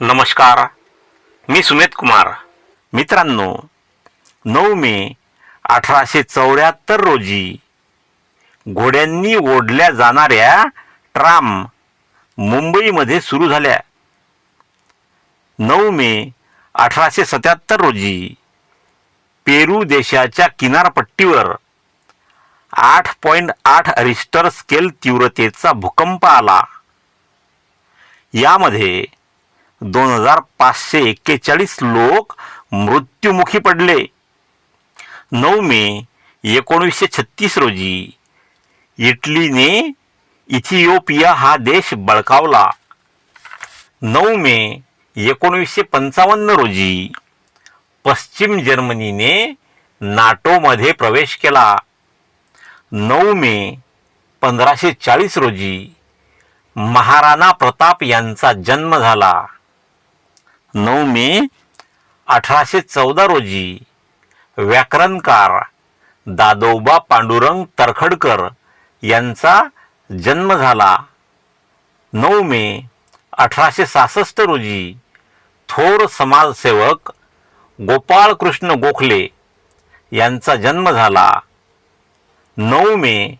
नमस्कार मी सुमेध कुमार. मित्रांनो नऊ मे अठराशे चौऱ्याहत्तर रोजी घोड्यांनी ओढल्या जाणाऱ्या ट्राम मुंबईमध्ये सुरू झाल्या. नऊ मे अठराशे सत्याहत्तर रोजी पेरू देशाच्या किनारपट्टीवर आठ पॉईंट आठ रिस्टर स्केल तीव्रतेचा भूकंप आला. यामध्ये दोन हजार पाचशे एक्केचाळीस लोक मृत्युमुखी पडले. नऊ मे एकोणीसशे छत्तीस रोजी इटलीने इथिओपिया हा देश बळकावला. नऊ मे एकोणीसशे पंचावन्न रोजी पश्चिम जर्मनीने नाटोमध्ये प्रवेश केला. नऊ मे पंधराशे चाळीस रोजी महाराणा प्रताप यांचा जन्म झाला. नऊ मे अठराशे चौदा रोजी व्याकरणकार दादोबा पांडुरंग तरखडकर यांचा जन्म झाला. नऊ मे अठराशे सहासष्ट रोजी थोर समाजसेवक गोपाळकृष्ण गोखले यांचा जन्म झाला. नऊ मे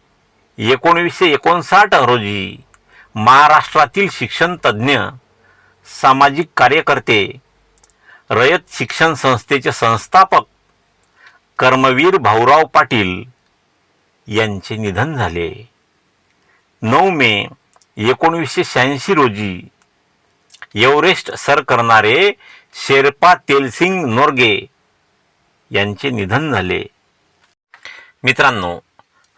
एकोणीसशे एकोणसाठ रोजी महाराष्ट्रातील शिक्षण तज्ज्ञ सामाजिक कार्यकर्ते रयत शिक्षण संस्थेचे संस्थापक कर्मवीर भाऊराव पाटील यांचे निधन झाले. नऊ मे एकोणीसशे शहाऐंशी रोजी एव्हरेस्ट सर करणारे शेर्पा तेलसिंग नोर्गे यांचे निधन झाले. मित्रांनो